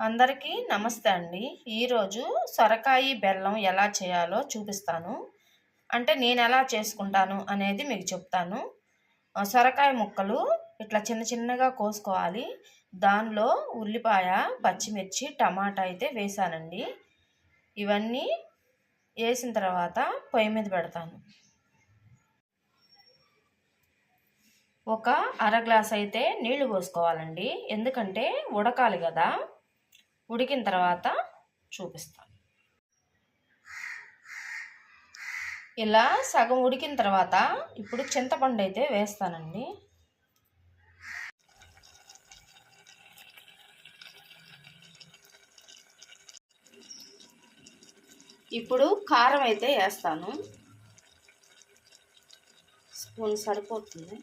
అందరికీ నమస్తే అండి. ఈరోజు సొరకాయ బెల్లం ఎలా చేయాలో చూపిస్తాను. అంటే నేను ఎలా చేసుకుంటాను అనేది మీకు చెప్తాను. సొరకాయ ముక్కలు ఇట్లా చిన్న చిన్నగా కోసుకోవాలి. దానిలో ఉల్లిపాయ పచ్చిమిర్చి టమాటా అయితే వేసానండి. ఇవన్నీ వేసిన తర్వాత పొయ్యి మీద పెడతాను. ఒక అర గ్లాస్ అయితే నీళ్ళు పోసుకోవాలండి. ఎందుకంటే ఉడకాలి కదా. ఉడికిన తర్వాత చూపిస్తాను ఇలా సగం ఉడికిన తర్వాత ఇప్పుడు చింతపండు అయితే వేస్తానండి. ఇప్పుడు కారం అయితే వేస్తాను. స్పూన్ సరిపోతుంది.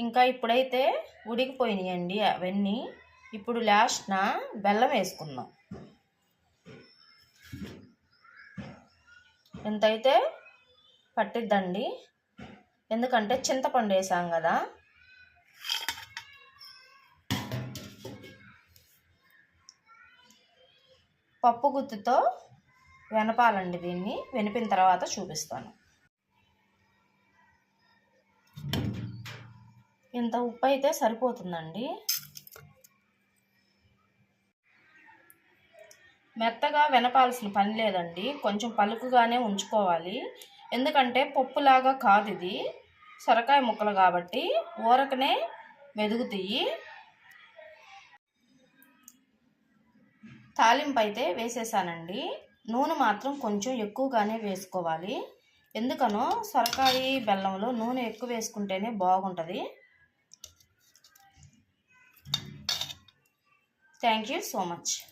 ఇంకా ఇప్పుడైతే ఉడికిపోయినాయండి అవన్నీ. ఇప్పుడు లాస్ట్న బెల్లం వేసుకుందాం. ఎంతైతే పట్టిద్దండి ఎందుకంటే చింతపండు వేసాం కదా. పప్పు గుత్తితో వెనపాలండి దీన్ని. వెనిపిన తర్వాత చూపిస్తాను. ఇంత ఉప్పు అయితే సరిపోతుందండి. మెత్తగా వెనపాల్సిన పని లేదండి. కొంచెం పలుకుగానే ఉంచుకోవాలి. ఎందుకంటే పప్పులాగా కాదు ఇది. సొరకాయ ముక్కలు కాబట్టి ఊరకనే మెదుగుతాయి. తాలింపు అయితే వేసేసానండి. నూనె మాత్రం కొంచెం ఎక్కువగానే వేసుకోవాలి. ఎందుకనో సొరకాయ బెల్లంలో నూనె ఎక్కువ వేసుకుంటేనే బాగుంటుంది. Thank you so much.